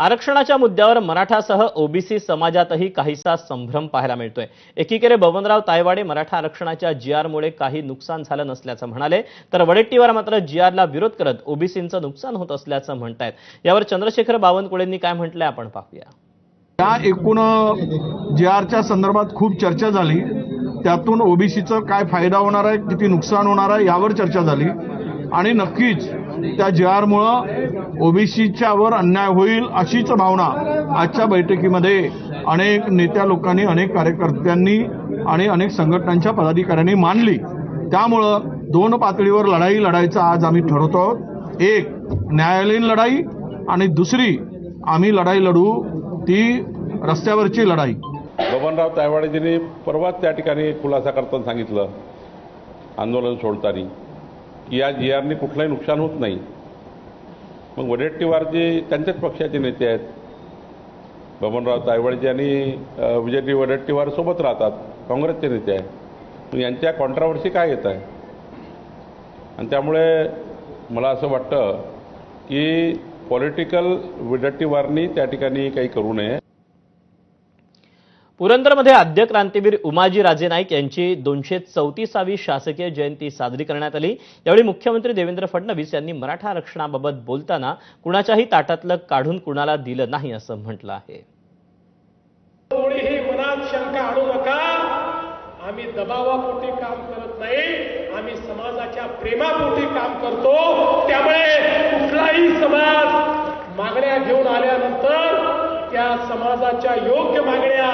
आरक्षणाच्या मुद्द्यावर मराठासह ओबीसी समाजातही काहीसा संभ्रम पाहायला मिळतोय. एकीकडे बबनराव तायवाडे मराठा आरक्षणाच्या जी आरमुळे काही नुकसान झालं नसल्याचं म्हणाले तर वडेट्टीवार मात्र जी आरला विरोध करत ओबीसींचं नुकसान होत असल्याचं म्हणतायत. यावर चंद्रशेखर बावनकुळेंनी काय म्हटलंय आपण पाहूया. या एकूण जी आरच्या संदर्भात खूप चर्चा झाली. त्यातून ओबीसीचा काय फायदा होणार आहे किती नुकसान होणार आहे यावर चर्चा झाली. आणि नक्कीच त्या जी आरमुळं ओबीसीच्यावर अन्याय होईल अशीच भावना आजच्या बैठकीमध्ये अनेक नेत्या लोकांनी अनेक कार्यकर्त्यांनी आणि अनेक संघटनांच्या पदाधिकाऱ्यांनी मानली त्यामुळं दोन पातळीवर लढाई लढायचा आज आम्ही ठरवतो आहोत. एक न्यायालयीन लढाई आणि दुसरी आम्ही लढाई लढू ती रस्त्यावरची लढाई. बबनराव तायवाडेजींनी परवाच त्या ठिकाणी खुलासा करताना सांगितलं आंदोलन सोडताना. या जी आरनी कुठलंही नुकसान होत नाही. मग वडेट्टीवार जे त्यांच्याच पक्षाचे नेते आहेत. बबनराव तायवाडेजी आणि विजयजी वडेट्टीवार सोबत राहतात. काँग्रेसचे नेते आहेत. मग यांच्या कॉन्ट्रावर्सी काय येत आहे? आणि त्यामुळे मला असं वाटतं की पॉलिटिकल वडेट्टीवारनी त्या ठिकाणी काही करू नये. पुरंदरमध्ये आद्य क्रांतीवीर उमाजी राजे नाईक यांची दोनशे चौतीसावी शासकीय जयंती साजरी करण्यात आली. यावेळी मुख्यमंत्री देवेंद्र फडणवीस यांनी मराठा आरक्षणाबाबत बोलताना कुणाच्याही ताटातलं काढून कुणाला दिलं नाही असं म्हटलं आहे. मनात शंका आणू नका. आम्ही दबावापोटी काम करत नाही. आम्ही समाजाच्या प्रेमापोटी काम करतो. त्यामुळे कुठलाही समाज मागण्या घेऊन आल्यानंतर त्या समाजाच्या योग्य मागण्या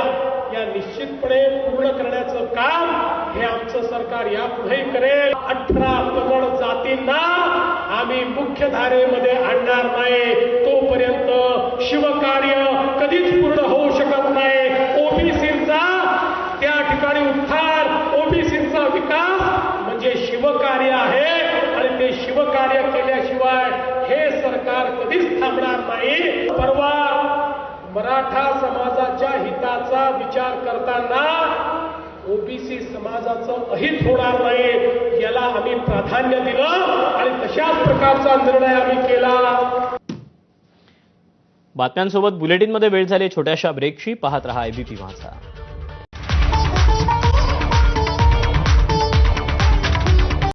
या निश्चितपणे पूर्ण करण्याचं काम हे आमचं सरकार यापुढेही करेल. अठरा करोड जातींना आम्ही मुख्य धारेमध्ये आणणार नाही. तोपर्यंत शिवकार्य कधीच पूर्ण होऊ शकत नाही. ओबीसीचा त्या ठिकाणी उत्थान ओबीसीचा विकास म्हणजे शिवकार्य आहे आणि ते शिवकार्य केल्याशिवाय हे सरकार कधीच थांबणार नाही. परवा मराठा समाज समाजाच्या हिताचा विचार करताना ओबीसी समाजाचं अहित होणार नाही याला आम्ही प्राधान्य दिलं आणि तशाच प्रकारचा निर्णय आम्ही केला. बातम्यांसोबत बुलेटिनमध्ये वेळ झाली छोट्याशा ब्रेकशी पाहत रहा एबीपी माझा